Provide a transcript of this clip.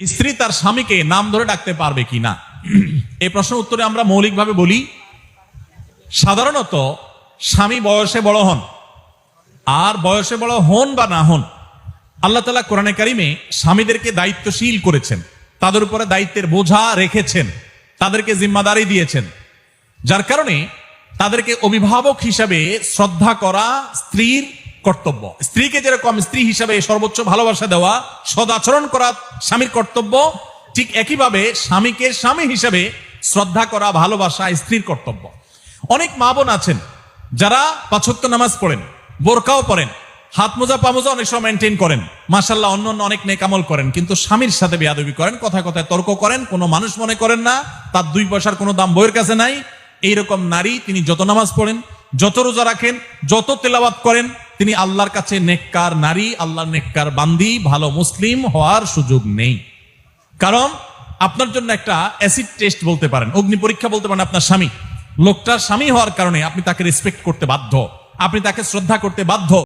স্ত্রী তার স্বামীকে নাম ধরে ডাকতে পারবে কি না এই প্রশ্ন উত্তরে আমরা মৌলিকভাবে বলি, সাধারণত স্বামী বয়সে বড় হন আর বয়সে বড় হন বা না হন, আল্লাহ তালা কোরআনে কারিমে স্বামীদেরকে দায়িত্বশীল করেছেন, তাদের উপরে দায়িত্বের বোঝা রেখেছেন, তাদেরকে জিম্মাদারি দিয়েছেন, যার কারণে তাদেরকে অভিভাবক হিসাবে শ্রদ্ধা করা স্ত্রীর কর্তব্য। স্ত্রীকে যেরকম স্ত্রী হিসাবে সর্বোচ্চ ভালোবাসা দেওয়া, সদাচরণ করা স্বামীর কর্তব্য, ঠিক একইভাবে স্বামীকে স্বামী হিসাবে শ্রদ্ধা করা, ভালোবাসা স্ত্রীর কর্তব্য। অনেক মা বোন আছেন যারা পাঁচক্ত নামাজ পড়েন, বোরকাও পড়েন, হাত মোজা পামোজা অনেক সময় মেনটেন করেন মাসাল্লাহ অন্য অন্য অনেক নেকামল করেন, কিন্তু স্বামীর সাথে বেয়াদবি করেন কথা কথায় তর্ক করেন, কোনো মানুষ মনে করেন না, তার দুই পয়সার কোনো দাম বইয়ের কাছে নাই। এইরকম নারী তিনি যত নামাজ পড়েন, যত রোজা রাখেন, যত তেলাবাত করেন তিনি আল্লাহর কাছে নেককার নারী, আল্লাহর নেককার বান্দি, ভালো মুসলিম হওয়ার সুযোগ নেই। কারণ আপনার জন্য একটা অ্যাসিড টেস্ট বলতে পারেন, অগ্নি পরীক্ষা বলতে পারেন আপনার স্বামী। লোকটার স্বামী হওয়ার কারণে আপনি তাকে রেসপেক্ট করতে বাধ্য। আপনি তাকে শ্রদ্ধা করতে বাধ্য।